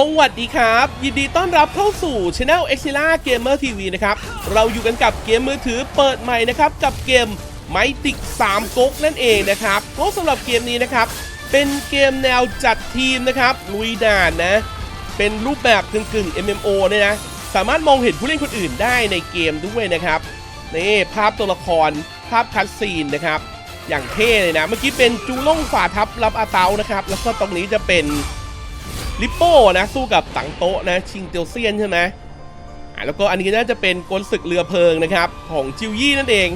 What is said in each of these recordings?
สวัสดีครับ ยินดีต้อนรับเข้าสู่ Channel e x i l a Gamer TV นะครับ เราอยู่กันกับเกมมือถือเปิดใหม่นะครับ กับเกมไมติก3ก๊กนั่นเองนะครับก็สำหรับเกมนี้นะครับ เป็นเกมแนวจัดทีมนะครับลุยด่านนะ เป็นรูปแบบกึ่งๆ MMO เนี่ยนะ สามารถมองเห็นผู้เล่นคนอื่นได้ในเกมด้วยนะครับนี่ภาพตัวละครภาพคัดซีนนะครับ อย่างเท่เลยนะ เมื่อกี้เป็นจูล่งฝ่าทับรับอาเตานะครับ แล้วก็ตรงนี้จะเป็น ลิปโป้นะสู้กับตังโตะนะชิงเตียวเซียนใช่ไหมอ่าแล้วก็อันนี้น่าจะเป็นกลศึกเรือเพลิงนะครับของจิวยี่นั่นเอง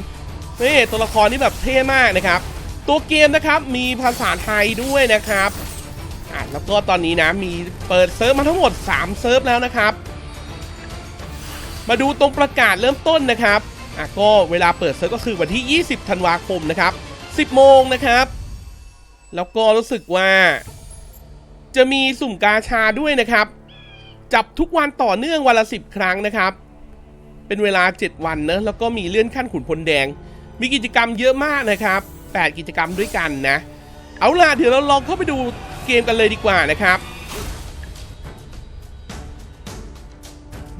นี่ตัวละครนี่แบบเท่มากนะครับ ตัวเกมนะครับมีภาษาไทยด้วยนะครับอ่าแล้วก็ตอนนี้นะมีเปิดเซิร์ฟมาทั้งหมด 3 เซิร์ฟแล้วนะครับ มาดูตรงประกาศเริ่มต้นนะครับอะก็เวลาเปิดเซิร์ฟก็คือวันที่ 20 ธันวาคมนะครับ 10 โมงนะครับ แล้วก็รู้สึกว่า จะมีสุ่มกาชาด้วยนะครับ จับทุกวันต่อเนื่องวันละ 10 ครั้งนะครับ เป็นเวลา 7 วันเนะแล้วก็มีเลื่อนขั้นขุนพลแดง มีกิจกรรมเยอะมากนะครับ 8 กิจกรรมด้วยกันนะ เอาล่ะเดี๋ยวเราลองเข้าไปดูเกมกันเลยดีกว่านะครับ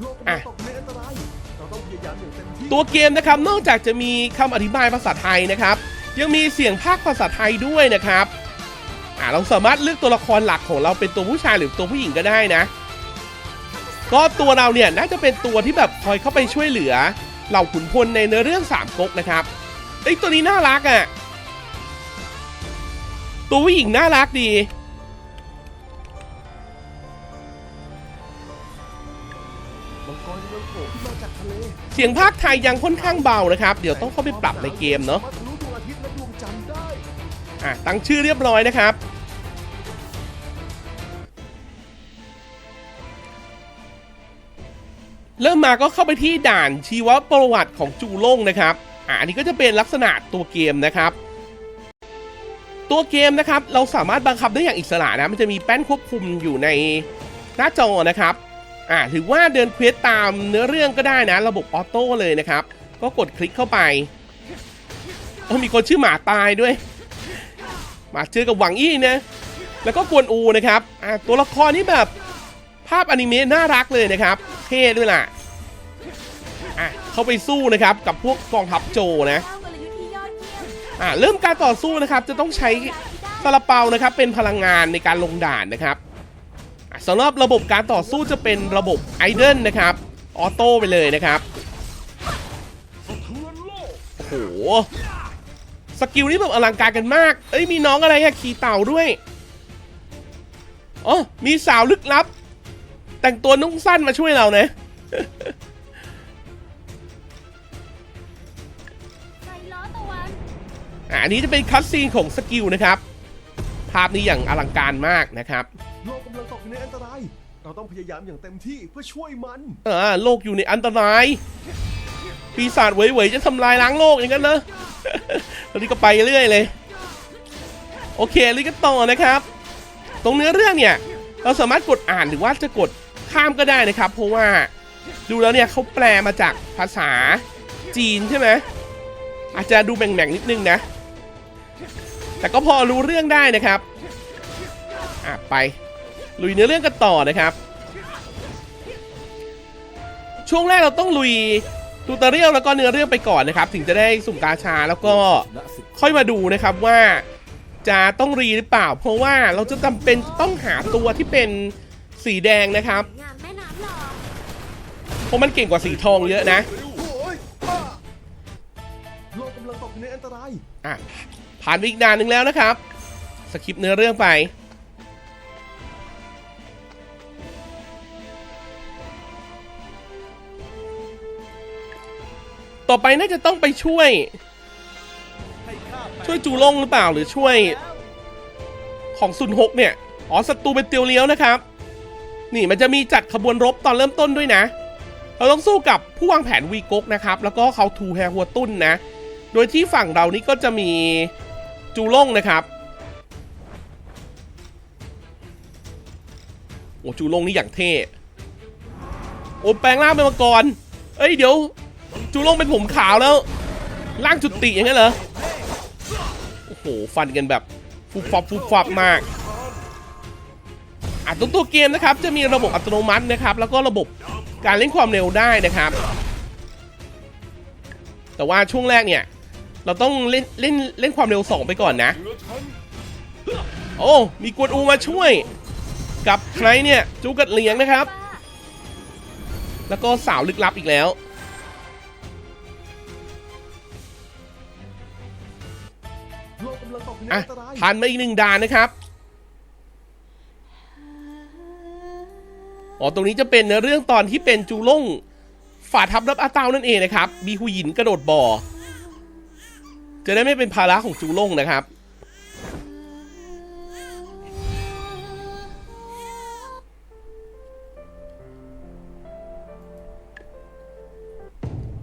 โลกกำลังตกอยู่ในอันตรายเราต้องพยายามอย่างเต็มที่ตัวเกมนะครับนอกจากจะมีคำอธิบายภาษาไทยนะครับ ยังมีเสียงภาคภาษาไทยด้วยนะครับ อ่าเราสามารถเลือกตัวละครหลักของเราเป็นตัวผู้ชายหรือตัวผู้หญิงก็ได้นะ ก็ตัวเราเนี่ยน่าจะเป็นตัวที่แบบคอยเข้าไปช่วยเหลือเหล่าขุนพลในเนื้อเรื่องสามก๊กนะครับไอยตัวนี้น่ารักอะ่ะ ตัวผู้หญิงน่ารักดี เสียงภาคไทยยังค่อนข้างเบานะครับ เดี๋ยวต้องเข้าไปปรับในเกมเนาะอะตั้งชื่อเรียบร้อยนะครับ เริ่มมาก็เข้าไปที่ด่านชีวประวัติของจูล่งนะครับอะอันนี้ก็จะเป็นลักษณะตัวเกมนะครับ ตัวเกมนะครับ เราสามารถบังคับได้อย่างอิสระนะ มันจะมีแป้นควบคุมอยู่ในหน้าจอนะครับอ่าถือว่าเดินเควสตามเนื้อเรื่องก็ได้นะ ระบบออโต้เลยนะครับ ก็กดคลิกเข้าไปเออมีคนชื่อหมาตายด้วยหมาเจอกับหวังอี้นะแล้วก็กวนอูนะครับอ่าตัวละครนี่แบบ ภาพอนิเมะน่ารักเลยนะครับ เท่ด้วยล่ะอะเขาไปสู้นะครับกับพวกกองทัพโจนะเจ้ากลยุทธ์ที่ยอดเยี่ยมอ่าเริ่มการต่อสู้นะครับ จะต้องใช้ซาลาเปานะครับ เป็นพลังงานในการลงด่านนะครับสำหรับระบบการต่อสู้จะเป็นระบบไอเดนนะครับออโต้ไปเลยนะครับโลกโอ้โหสกิลนี่แบบอลังการกันมาก เอ้ยมีน้องอะไรอะขี่เต่าด้วยอ๋อมีสาวลึกลับ แต่งตัวนุ่งสั้นมาช่วยเรานะใจล้อตะวันอะอันนี้จะเป็นคัตซีนของสกิลนะครับ ภาพนี้อย่างอลังการมากนะครับ โลกกำลังตกอยู่ในอันตราย เราต้องพยายามอย่างเต็มที่เพื่อช่วยมันอ่าโลกอยู่ในอันตราย ปีศาจเหวยๆจะทำลายล้างโลกอย่างนั้นเหรอตอนนี้ก็ไปเรื่อยเลย โอเคเลยก็ต่อนะครับ ตรงเนื้อเรื่องเนี่ย เราสามารถกดอ่านหรือว่าจะกด ข้ามก็ได้นะครับ เพราะว่าดูแล้วเนี่ยเขาแปลมาจากภาษาจีนใช่ไหมอาจจะดูแบ่งๆนิดนึงนะ แต่ก็พอรู้เรื่องได้นะครับอะไปลุยเนื้อเรื่องกันต่อนะครับ ช่วงแรกเราต้องลุยตูตอเรียลแล้วก็เนื้อเรื่องไปก่อนนะครับ ถึงจะได้สุ่มกาชาแล้วก็ค่อยมาดูนะครับว่าจะต้องรีหรือเปล่า เพราะว่าเราจะจำเป็นต้องหาตัวที่เป็น สีแดงนะครับงามแม่น้ำหลอกเพราะมันเก่งกว่าสีทองเยอะนะโอ้ยอ้าโลกกำลังตกอยู่ในอันตรายอะผ่านไปอีกนานหนึ่งแล้วนะครับ สคิปเนื้อเรื่องไปต่อไปน่าจะต้องไปช่วย ช่วยจูล่งหรือเปล่าหรือช่วย ของซุนฮกเนี่ย อ๋อศัตรูเป็นเตียวเลี้ยวนะครับ นี่มันจะมีจัดขบวนรบตอนเริ่มต้นด้วยนะ เราต้องสู้กับผู้วางแผนวีก๊กนะครับ แล้วก็เขาทูแฮหัวตุ้นนะ โดยที่ฝั่งเรานี่ก็จะมีจูล่งนะครับโอ้จูล่งนี่อย่างเท่โอ้แปลงร่างเป็นมังกรเอ้ยเดี๋ยว จูล่งเป็นผมขาวแล้วร่างจุติอย่างนั้นเหรอโอ้โหฟันกันแบบฟุบฟับฟุบฟับมาก ออะตัวตัวเกมนะครับจะมีระบบอัตโนมัตินะครับ แล้วก็ระบบการเล่นความเร็วได้นะครับ แต่ว่าช่วงแรกเนี่ย เราต้องเล่นเล่นเล่นความเร็ว 2 ไปก่อนนะ โอ้มีกวนอูมาช่วย กับใครเนี่ยจูกัดเหลียงนะครับป้าแล้วก็สาวลึกลับอีกแล้วโลกกำลังตกในอะอันตรายผ่านมาอีกหนึ่งด่านนะครับ อ๋อตรงนี้จะเป็นเรื่องตอนที่เป็นจูล่งฝ่าทับรับอาเตานั่นเองนะครับ มีหูหยินกระโดดบ่อ จะได้ไม่เป็นภาระของจูล่งนะครับ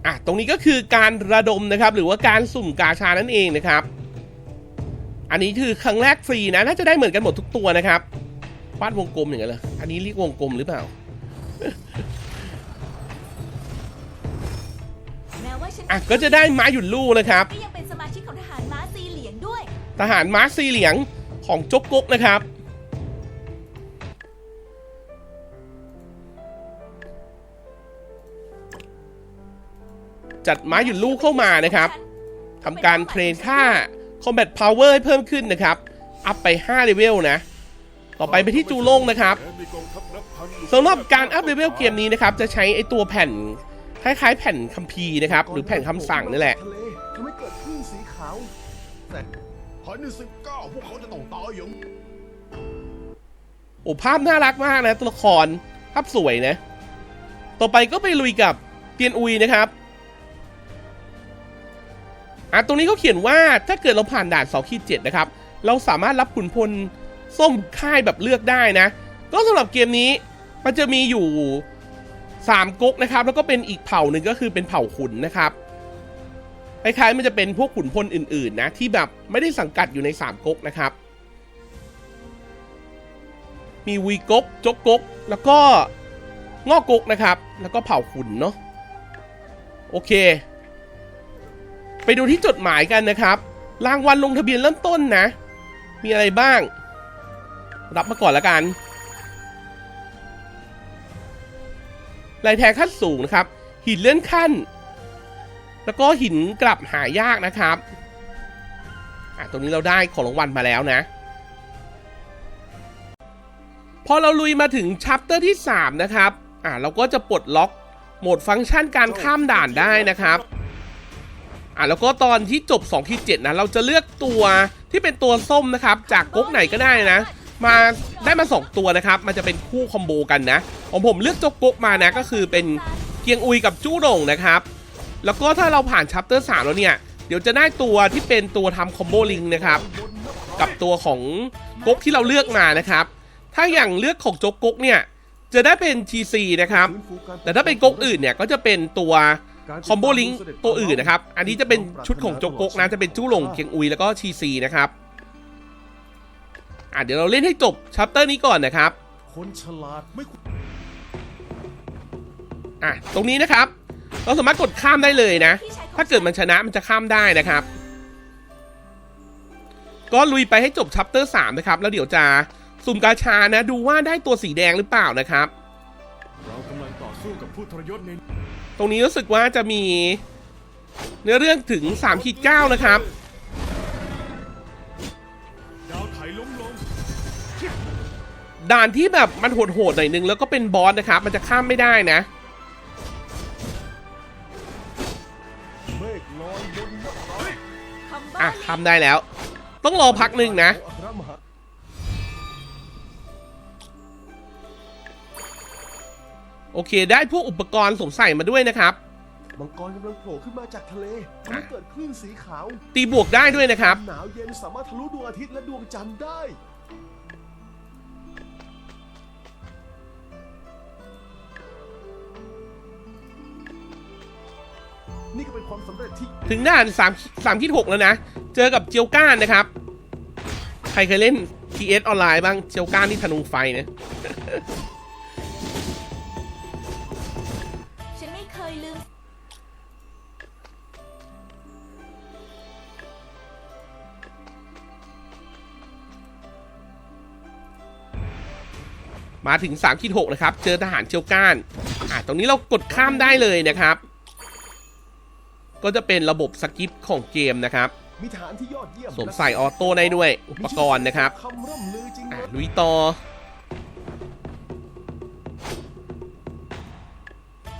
อะ ตรงนี้ก็คือการระดมนะครับ หรือว่าการสุ่มกาชานั่นเองนะครับ อันนี้คือครั้งแรกฟรีนะ น่าจะได้เหมือนกันหมดทุกตัวนะครับ วาดวงกลมอย่างนั้นเหรออันนี้เรียกวงกลมหรือเปล่า แม้ว่าฉันอะก็จะได้ม้าหยุดลู่นะครับ ก็ยังเป็นสมาชิกของทหารม้าสีเหลียงด้วย ทหารม้าสีเหลียงของจกกกนะครับ จัดม้าหยุดลู่เข้ามานะครับทำการเทรนค่า Combat Power ให้เพิ่มขึ้นนะครับ อัพไป5เลเวลนะ ต่อไปไปที่จูโล่งนะครับสำหรับการอัพเลเวลเกมนี้นะครับ จะใช้ไอตัวแผ่นคล้ายๆ แผ่นคัมภีร์นะครับ หรือแผ่นคำสั่งนี่แหละทะเลทำให้เกิดคลื่นสีขาวแต่ภายในสิบเก้าพวกเขาจะต้องตายอย่างโอ้ภาพน่ารักมากนะตัวละครภาพสวยนะ ต่อไปก็ไปลุยกับเตียนอุยนะครับอะตรงนี้เขาเขียนว่าถ้าเกิดเราผ่านด่าน2ขีด7นะครับ เราสามารถรับขุนพล ส้มค่ายแบบเลือกได้นะ ก็สำหรับเกมนี้มันจะมีอยู่ 3ก๊กนะครับ แล้วก็เป็นอีกเผ่าหนึ่งก็คือเป็นเผ่าขุนนะครับคล้ายๆมันจะเป็นพวกขุนพลอื่นๆ นะ ที่แบบไม่ได้สังกัดอยู่ใน3ก๊กนะครับ มีวีก๊กจกก๊กแล้วก็งอกก๊กนะครับ แล้วก็เผ่าขุนเนาะโอเค ไปดูที่จดหมายกันนะครับ รางวัลลงทะเบียนเริ่มต้นนะ มีอะไรบ้าง รับมาก่อนละกันลายแทงขั้นสูงนะครับ หินเลื่อนขั้น แล้วก็หินกลับหายากนะครับอะตรงนี้เราได้ของรางวัลมาแล้วนะ พอเราลุยมาถึงชัปเตอร์ที่ 3 นะครับอ่าเราก็จะปลดล็อกโหมดฟังก์ชันการข้ามด่านได้นะครับอ่าแล้วก็ตอนที่จบ2ที่7นะเราจะเลือกตัวที่เป็นตัวส้มนะครับ จากก๊กไหนก็ได้นะ มาได้มา 2 ตัวนะครับ มันจะเป็นคู่คอมโบกันนะของผมเลือกจกก๊กมานะก็คือเป็นเกียงอุยกับจู้หลงนะครับ แล้วก็ถ้าเราผ่านชัปเตอร์3แล้วเนี่ย เดี๋ยวจะได้ตัวที่เป็นตัวทำคอมโบลิงนะครับ กับตัวของก๊กที่เราเลือกมานะครับ ถ้าอย่างเลือกของโจกก๊กเนี่ยจะได้เป็น TC นะครับ แต่ถ้าเป็นก๊กอื่นเนี่ยก็จะเป็นตัวคอมโบลิงตัวอื่นนะครับ อันนี้จะเป็นชุดของโจกก๊กนะจะเป็นจู้หลงเคียงอุยแล้วก็ TC นะครับ อะเดี๋ยวเราเล่นให้จบชัปเตอร์นี้ก่อนนะครับคนฉลาดไม่ควรอะตรงนี้นะครับ เราสามารถกดข้ามได้เลยนะ ถ้าเกิดมันชนะมันจะข้ามได้นะครับ ก็ลุยไปให้จบชัปเตอร์3นะครับ แล้วเดี๋ยวจะสุ่มกาชานะ ดูว่าได้ตัวสีแดงหรือเปล่านะครับเรากำลังต่อสู้กับผู้ทรยศในตรงนี้รู้สึกว่าจะมี เนื้อเรื่องถึง3ขีด9นะครับ ด่านที่แบบมันโหดๆหน่อยนึงแล้วก็เป็นบอสนะครับ มันจะข้ามไม่ได้นะเมฆลอยบนนภาคำบ้าอะข้ามได้แล้ว ต้องรอพักหนึ่งนะของอัครมหาโอเคได้พวกอุปกรณ์สวมใส่มาด้วยนะครับมังกรกำลังโผล่ขึ้นมาจากทะเลทำให้เกิดคลื่นสีขาว ตีบวกได้ด้วยนะครับ หนาวเย็นสามารถทะลุดวงอาทิตย์และดวงจันทร์ได้ นี่ก็เป็นความสำเร็จที่ถึงด่าน3 3ขีด6แล้วนะ เจอกับเจียวก้านนะครับ ใครเคยเล่น TS ออนไลน์บ้าง เจียวก้านนี่ธนูไฟนะฉันไม่เคยลืมมาถึง3ขีด6นะครับ เจอทหารเชียวก้าน อะตรงนี้เรากดข้ามได้เลยนะครับ ก็จะเป็นระบบสกิปของเกมนะครับมีฐานที่ยอดเยี่ยมสวมใส่ออโต้ได้ด้วยอุปกรณ์นะครับคำร่ำลือจริงอะนะลุยต่อ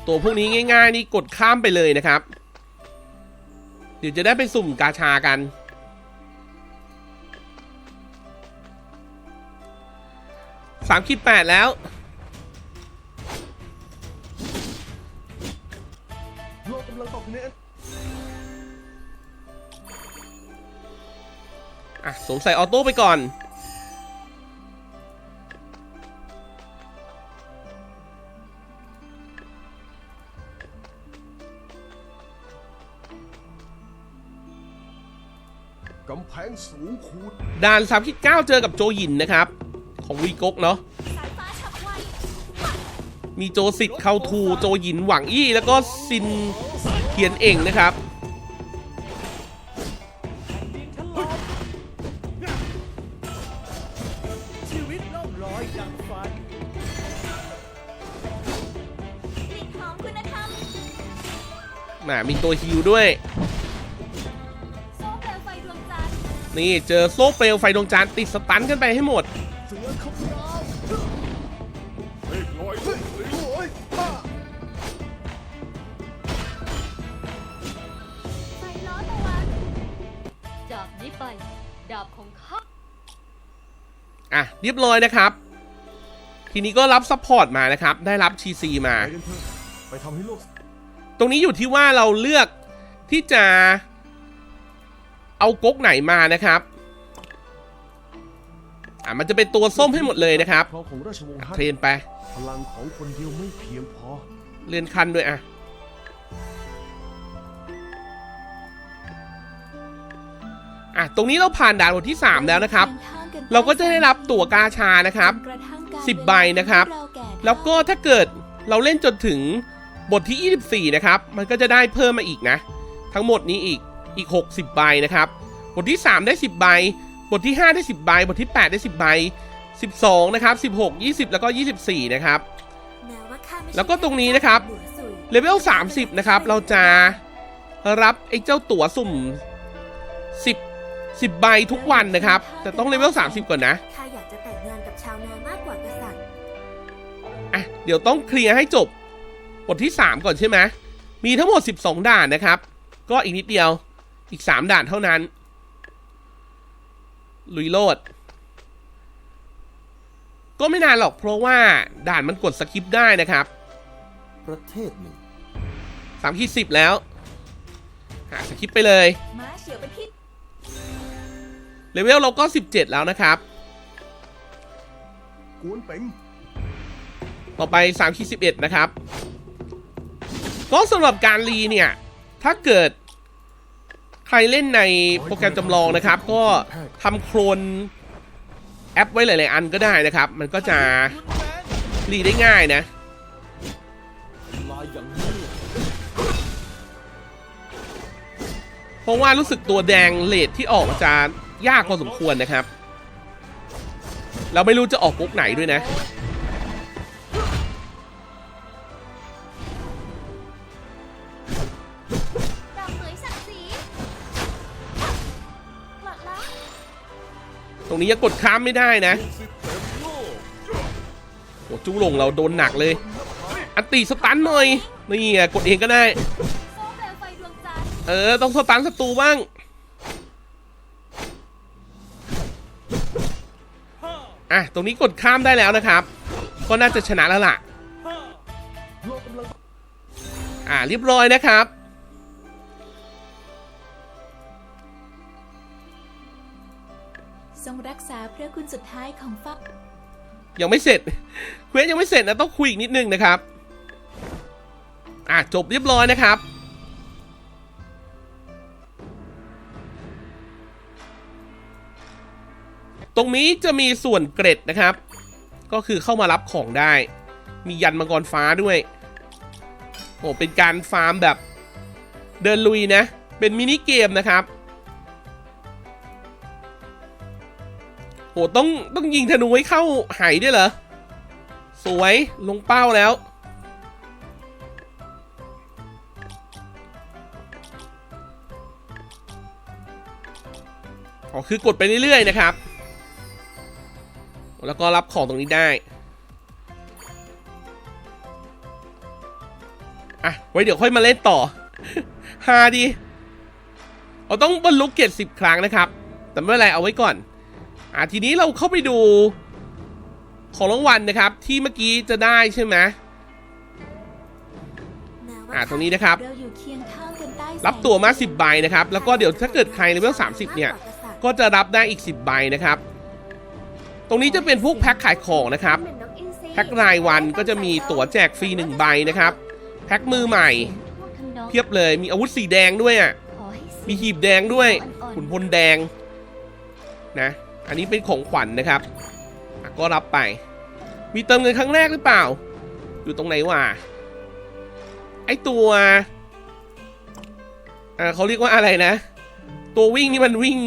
ตัวพวกนี้ง่าย ๆ นี่กดข้ามไปเลยนะครับ เดี๋ยวจะได้ไปสุ่มกาชากันสามขีดแปดแล้ว อะสวมใส่ออโต้ไปก่อน กำแพงสูงคูดด่าน3ขีด9เจอกับโจหยินนะครับ ของวีกกเนาะสายฟ้าฉับไวมีโจสิทธิ์เข้าทูโจหยินหวังอี้ แล้วก็ซินเขียนเองนะครับ มีตัวฮิวด้วย นี่เจอโซ่เปลวไฟดวงจันทร์ติดสตันกันไปให้หมด ไฟล้อตะวันดาบนี้ไป ดาบของข้าอะเรียบร้อยนะครับ ทีนี้ก็รับซัพพอร์ตมานะครับ ได้รับชีซีมา ไปทำให้โลก ตรงนี้อยู่ที่ว่าเราเลือกที่จะเอาก๊กไหนมานะครับอะมันจะเป็นตัวส้มให้หมดเลยนะครับครองของราชวงศ์ฮั่เทรนไปพลังของคนเดียวไม่เพียงพอเลื่อนขั้นด้วยอะอะตรงนี้เราผ่านด่านบทที่ 3 แล้วนะครับ เราก็จะได้รับตั๋วกาชานะครับกระทั่งการสิบใบนะครับเวลาที่เราก่แล้วก็ถ้าเกิดเราเล่นจนถึง บทที่ 24 นะครับ มันก็จะได้เพิ่มมาอีกนะ ทั้งหมดนี้อีกอีก 60 ใบนะครับ บทที่ 3 ได้ 10 ใบ บทที่ 5 ได้ 10 ใบ บทที่ 8 ได้ 10 ใบ 12 นะครับ 16 20 แล้วก็ 24 นะครับแม้ว่าข้าไม่ใช่แล้วก็ตรงนี้นะครับหลวงสุยเลเวล 30 นะครับ เราจะรับไอ้เจ้าตั๋วสุ่ม 10 10 ใบทุกวันนะครับ แต่ต้องเลเวล 30 ก่อนนะข้าอยากจะแต่งงานกับชาวนามากกว่ากษัตริย์อะเดี๋ยวต้องเคลียร์ให้จบ บทที่ 3 ก่อนใช่ไหมมีทั้งหมด 12 ด่านนะครับ ก็อีกนิดเดียวอีก 3 ด่านเท่านั้น ลุยโลด ก็ไม่นานหรอกเพราะว่าด่านมันกดสกิปได้นะครับ ประเทศหนึ่ง3ขีด10แล้ว หาสกิปไปเลยม้าเฉียวเป็นพิษเลเวลเราก็ 17 แล้วนะครับ กวนเป๋งต่อไป3ขีด11 นะครับ ก็สำหรับการรีเนี่ย ถ้าเกิดใครเล่นในโปรแกรมจำลองนะครับ ก็ทำโคลนแอปไว้หลาย ๆ อันก็ได้นะครับ มันก็จะรีได้ง่ายนะเพราะว่ารู้สึกตัวแดงเลดที่ออกมันจะยากพอสมควรนะครับ เราไม่รู้จะออกก๊กไหนด้วยนะ ตรงนี้ยังกดค้ามไม่ได้นะโอ้จูหลงเราโดนหนักเลย อันตีสตันหน่อย นี่ไงกดเองก็ได้โซ่เปลวไฟดวงจันทร์เออ ต้องสตันศัตรูบ้าง อะ ตรงนี้กดข้ามได้แล้วนะครับ ก็น่าจะชนะแล้วล่ะ อ่าเรียบร้อยนะครับ งรักษาเพื่อคุณสุดท้ายของฟ้ายังไม่เสร็จเควสยังไม่เสร็จนะต้องคุยอีกนิดนึงนะครับ อะจบเรียบร้อยนะครับ ตรงนี้จะมีส่วนเกร็ดนะครับ ก็คือเข้ามารับของได้ มียันมังกรฟ้าด้วย โอ้เป็นการฟาร์มแบบเดินลุยนะ เป็นมินิเกมนะครับ หต้องต้องยิงธนูให้เข้าไหด้วยเหรอ สวยลงเป้าแล้ว อ๋อคือกดไปเรื่อยๆนะครับ แล้วก็รับของตรงนี้ได้อะไว้เดี๋ยวค่อยมาเล่นต่อฮาดี เราต้องบรรลุเกียรติสิบครั้งนะครับ แต่ไม่เป็นไรเอาไว้ก่อน อะทีนี้เราเข้าไปดูของรางวัลนะครับที่เมื่อกี้จะได้ใช่ไหมอะตรงนี้นะครับเราอยู่เคียงข้างกันใต้แสงรับตัวมา 10 ใบนะครับ แล้วก็เดี๋ยวถ้าเกิดใครเลเวล30 เนี่ย ก็จะรับได้อีก 10 ใบนะครับ ตรงนี้จะเป็นพวกแพ็คขายของนะครับ แพ็ครายวันก็จะมีตั๋วแจกฟรี1ใบนะครับ แพ็คมือใหม่พวกทั้งน้องเพียบเลย มีอาวุธสีแดงด้วยอะขอให้เสียงมีหีบแดงด้วยอ่อนๆขุนพลแดงนะ อันนี้เป็นของขวัญนะครับก็รับไป มีเติมเงินครั้งแรกหรือเปล่า อยู่ตรงไหนวะไอตัวอ่าเขาเรียกว่าอะไรนะ ตัววิ่งนี่มันวิ่ง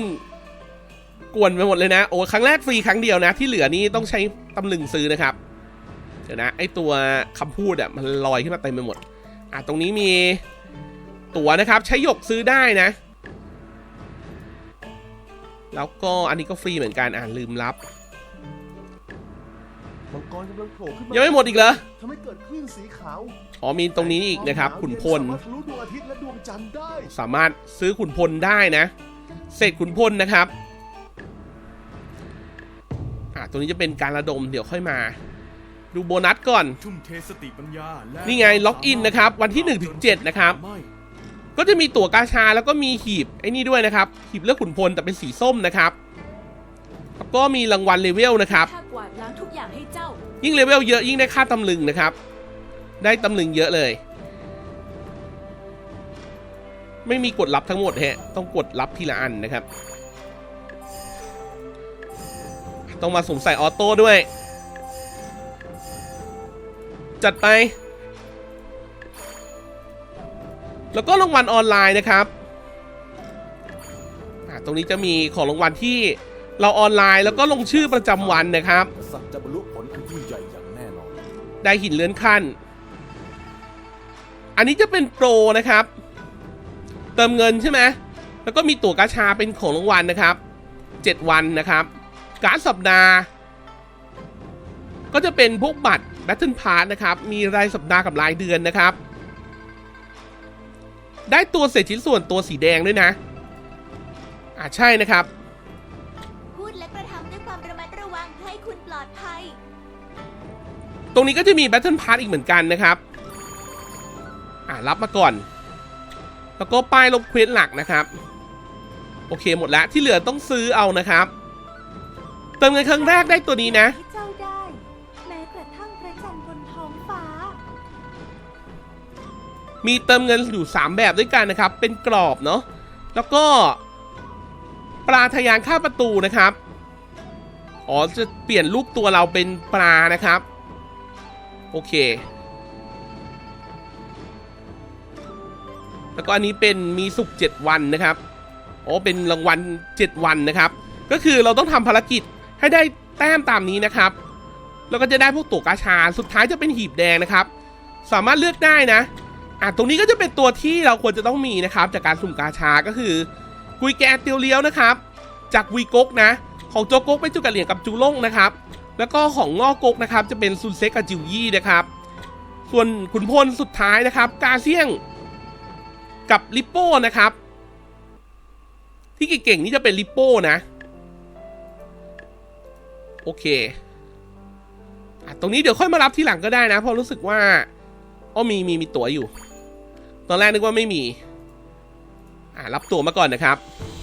กวนไปหมดเลยนะ โอ้ครั้งแรกฟรีครั้งเดียวนะ ที่เหลือนี่ต้องใช้ตำลึงซื้อนะครับ เดี๋ยวนะ ไอตัวคำพูดอะมันลอยขึ้นมาเต็มไปหมด อะตรงนี้มีตั๋วนะครับ ใช้หยกซื้อได้นะ แล้วก็อันนี้ก็ฟรีเหมือนกันอ่านลืมรับ มังกรกำลังโผล่ขึ้นมายังไม่หมดอีกเหรอทำให้เกิดคลื่นสีขาวอ๋อมีตรงนี้อีกนะครับ ขุนพล สามารถทะลุดวงอาทิตย์และดวงจันทร์ได้สามารถซื้อขุนพลได้นะเศษขุนพลนะครับอะตรงนี้จะเป็นการระดมเดี๋ยวค่อยมา ดูโบนัสก่อน ทุ่มเทสติปัญญาและนี่ไงล็อกอินนะครับวันที่1ถึง7นะครับ ไม่ ก็จะมีตั๋วกาชาแล้วก็มีหีบไอ้นี่ด้วยนะครับ หีบเลือกขุนพลแต่เป็นสีส้มนะครับแล้วก็มีรางวัลเลเวลนะครับ ข้ากวาดล้างทุกอย่างให้เจ้า ยิ่งเลเวลเยอะยิ่งได้ค่าตำลึงนะครับ ได้ตำลึงเยอะเลย ไม่มีกดรับทั้งหมดฮะ ต้องกดรับทีละอันนะครับ ต้องมาสวมใส่ออโต้ด้วย จัดไป แล้วก็รางวัลออนไลน์นะครับอะตรงนี้จะมีของรางวัลที่เราออนไลน์แล้วก็ลงชื่อประจำวันนะครับกษัตริย์จะบรรลุผลอันยิ่งใหญ่อย่างแน่นอน ได้หินเลื่อนขั้น อันนี้จะเป็นโปรนะครับ เติมเงินใช่ไหมแล้วก็มีตั๋วกาชาเป็นของรางวัลนะครับ 7 วันนะครับ การดสัปดาห์ ก็จะเป็นพวกบัตร Battle Pass นะครับ มีรายสัปดาห์กับรายเดือนนะครับ ได้ตัวเศษชิ้นส่วนตัวสีแดงด้วยนะ อ่าใช่นะครับ พูดและกระทำด้วยความระมัดระวังเพื่อให้คุณปลอดภัย ตรงนี้ก็จะมี Battle Pass อีกเหมือนกันนะครับ อ่ารับมาก่อน แล้วก็ป้ายลบเควสหลักนะครับ โอเคหมดแล้วที่เหลือต้องซื้อเอานะครับ เติมเงินครั้งแรกได้ตัวนี้นะ มีเติมเงินอยู่ 3 แบบด้วยกันนะครับ เป็นกรอบเนาะแล้วก็ปลาทะยานข้าประตูนะครับอ๋อจะเปลี่ยนรูปตัวเราเป็นปลานะครับ โอเค แล้วก็อันนี้เป็นมีสุก7วันนะครับอ๋อเป็นรางวัล7วันนะครับ ก็คือเราต้องทำภารกิจให้ได้แต้มตามนี้นะครับ แล้วก็จะได้พวกตัวกาชา สุดท้ายจะเป็นหีบแดงนะครับ สามารถเลือกได้นะ อะตรงนี้ก็จะเป็นตัวที่เราควรจะต้องมีนะครับ จากการสุ่มกาชาก็คือกุยแกเตียวเลี้ยวนะครับ จากวีกกนะ ของโจกกเป็นจุกกะเหลี่ยงกับจูล่งนะครับ แล้วก็ของงอกกนะครับ จะเป็นซุนเซกกับจิวยี่นะครับ ส่วนขุนพลสุดท้ายนะครับ กาเซียง กับลิปโป้นะครับ ที่เก่งๆนี่จะเป็นลิปโป้นะ โอเคอะตรงนี้เดี๋ยวค่อยมารับที่หลังก็ได้นะเพราะรู้สึกว่าอ๋อมีมีมีตั๋วอยู่ ตอนแรกนึกว่าไม่มี อะรับตัวมาก่อนนะครับ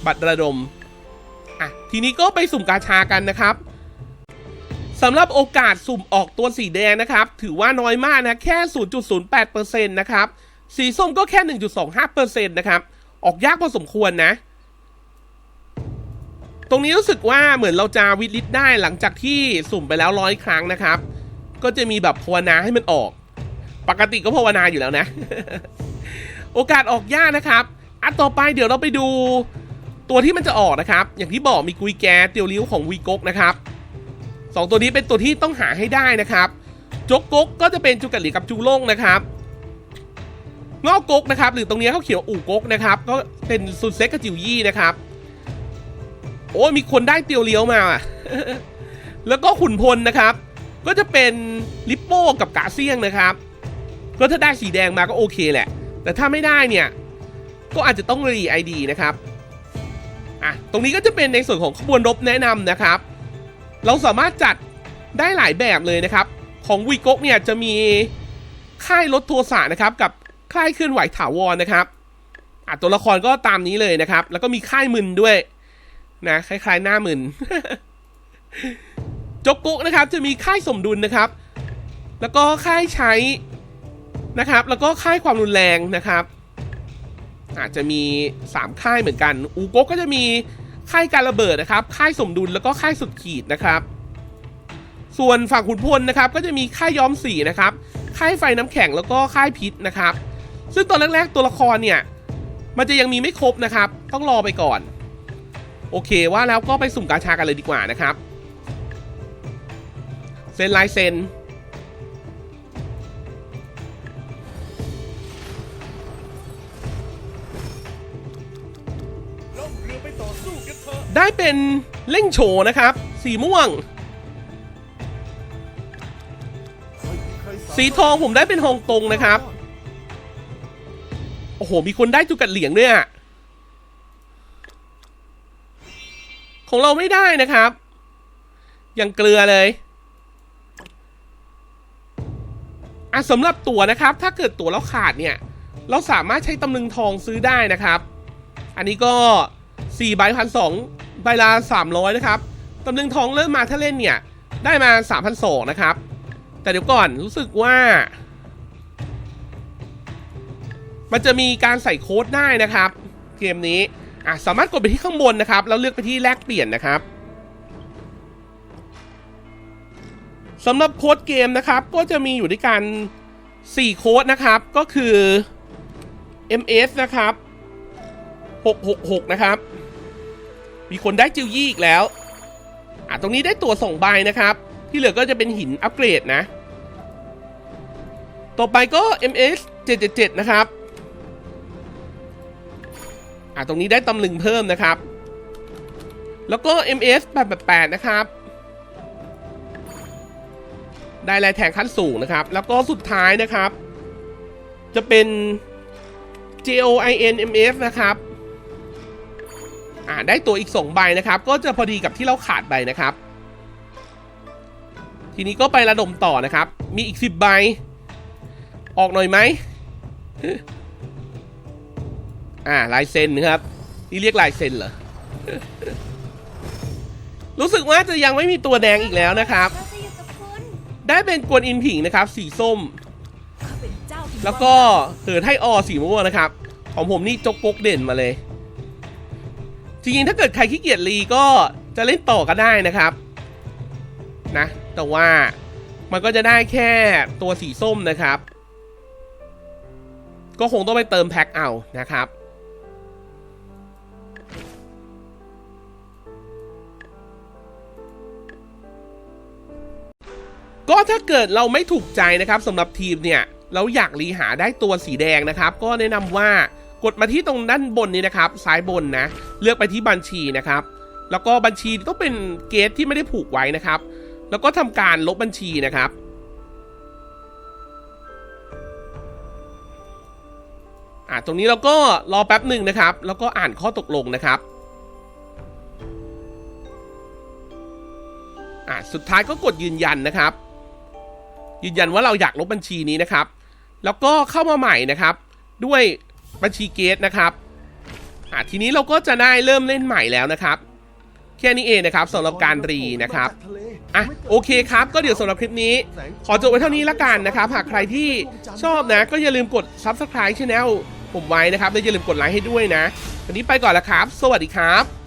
บัตรระดม อะ ทีนี้ก็ไปสุ่มกาชากันนะครับสำหรับโอกาสสุ่มออกตัวสีแดงนะครับ ถือว่าน้อยมากนะ แค่ 0.08%นะครับ สีส้มก็แค่ 1.25%นะครับ ออกยากพอสมควรนะ ตรงนี้รู้สึกว่าเหมือนเราจะวิดลิตได้หลังจากที่สุ่มไปแล้วร้อยครั้งนะครับ ก็จะมีแบบภาวนาให้มันออก ปกติก็ภาวนาอยู่แล้วนะ โอกาสออกยากนะครับ อันต่อไปเดี๋ยวเราไปดูตัวที่มันจะออกนะครับ อย่างที่บอกมีกุยแกเตียวลิ้วของวีกกนะครับสองตัวนี้เป็นตัวที่ต้องหาให้ได้นะครับจกกกก็จะเป็นจูกัดหลีกับจูโล่งนะครับงอกกกนะครับ หรือตรงนี้เขาเขียวอู่กกนะครับ ก็เป็นซุนเซ็กกับจิวยี่นะครับ โอ้มีคนได้เตียวเลี้ยวมาแล้วก็ขุนพลนะครับ ก็จะเป็นลิปโป้กับกาเซียงนะครับ ก็ถ้าได้สีแดงมาก็โอเคแหละ แต่ถ้าไม่ได้เนี่ย ก็อาจจะต้องรีไอดีนะครับอะตรงนี้ก็จะเป็นในส่วนของขบวนรบแนะนำนะครับ เราสามารถจัดได้หลายแบบเลยนะครับ ของวีกกเนี่ยจะมีค่ายรถโทสะนะครับ กับค่ายเคลื่อนไหวถาวรนะครับอะตัวละครก็ตามนี้เลยนะครับ แล้วก็มีค่ายมึนด้วยนะคล้ายๆหน้ามึนจกกุกนะครับจะมีค่ายสมดุลนะครับ แล้วก็ค่ายใช้ นะครับ แล้วก็ค่ายความรุนแรงนะครับ อาจจะมี 3 ค่ายเหมือนกัน อูโกก็จะมีค่ายการระเบิดนะครับ ค่ายสมดุลแล้วก็ค่ายสุดขีดนะครับ ส่วนฝั่งขุนพลนะครับ ก็จะมีค่ายย้อมสีนะครับ ค่ายไฟน้ำแข็งแล้วก็ค่ายพิษนะครับ ซึ่งตอนแรกๆตัวละครเนี่ย มันจะยังมีไม่ครบนะครับ ต้องรอไปก่อน โอเคว่าแล้วก็ไปสุ่มกาชากันเลยดีกว่านะครับ เซ็นลายเซ็น ได้เป็นเล่งโฉนะครับ สีม่วง สีทองผมได้เป็นฮองตงนะครับ โอ้โห มีคนได้จุกัดเหลียงด้วยอะของเราไม่ได้นะครับ ยังเกลือเลยอะสำหรับตั๋วนะครับ ถ้าเกิดตั๋วแล้วขาดเนี่ย เราสามารถใช้ตำลึงทองซื้อได้นะครับ อันนี้ก็ 4ใบพันสองใบละ300 นะครับตำลึงทองเริ่มมาถ้าเล่นเนี่ย ได้มา 3 2 0 0 นะครับ แต่เดี๋ยวก่อนรู้สึกว่า มันจะมีการใส่โค้ดได้นะครับ เกมนี้อะสามารถกดไปที่ข้างบนนะครับ แล้วเลือกไปที่แลกเปลี่ยนนะครับสำหรับโค้ดเกมนะครับ ก็จะมีอยู่ด้วยกัน 4 โค้ดนะครับ ก็คือ MS นะครับ 666 นะครับ มีคนได้จิวยี่อีกแล้วอะตรงนี้ได้ตัวส่งใบนะครับ ที่เหลือก็จะเป็นหินอัปเกรดนะ ต่อไปก็ MS 777 นะครับอะตรงนี้ได้ตำลึงเพิ่มนะครับ แล้วก็ MS 888 นะครับ ได้ลายแทงขั้นสูงนะครับ แล้วก็สุดท้ายนะครับ จะเป็น JOINMF นะครับ อ่าได้ตัวอีก2ใบนะครับ ก็จะพอดีกับที่เราขาดใบนะครับ ทีนี้ก็ไประดมต่อนะครับ มีอีก 10 ใบ ออกหน่อยไหมอ่าลายเซ็นนะครับนี่เรียกลายเซ็นเหรอรู้สึกว่าจะยังไม่มีตัวแดงอีกแล้วนะครับ ได้เป็นกวนอินผิงนะครับ สีส้ม แล้วก็เหินให้ออสีม่วงนะครับ ของผมนี่จกปกเด่นมาเลย จริงๆถ้าเกิดใครขี้เกียจรีก็จะเล่นต่อก็ได้นะครับนะแต่ว่ามันก็จะได้แค่ตัวสีส้มนะครับ ก็คงต้องไปเติมแพ็คเอานะครับ ก็ถ้าเกิดเราไม่ถูกใจนะครับสำหรับทีมเนี่ย เราอยากรีหาได้ตัวสีแดงนะครับ ก็แนะนำว่า กดมาที่ตรงด้านบนนี้นะครับซ้ายบนนะ เลือกไปที่บัญชีนะครับ แล้วก็บัญชีต้องเป็นเกตที่ไม่ได้ผูกไว้นะครับ แล้วก็ทำการลบบัญชีนะครับ อ่าตรงนี้เราก็รอแป๊บหนึ่งนะครับ แล้วก็อ่านข้อตกลงนะครับอ่าสุดท้ายก็กดยืนยันนะครับ ยืนยันว่าเราอยากลบบัญชีนี้นะครับ แล้วก็เข้ามาใหม่นะครับ ด้วย บัญชีเกตนะครับอะทีนี้เราก็จะได้เริ่มเล่นใหม่แล้วนะครับ แค่นี้เองนะครับสำหรับการรีนะครับอะโอเคครับ ก็เดี๋ยวสำหรับคลิปนี้ ขอจบไว้เท่านี้ละกันนะครับ หากใครที่ชอบนะ ก็อย่าลืมกด Subscribe ช่องผมไว้นะครับและอย่าลืมกดไลค์ให้ด้วยนะวันนี้ไปก่อนละครับ สวัสดีครับ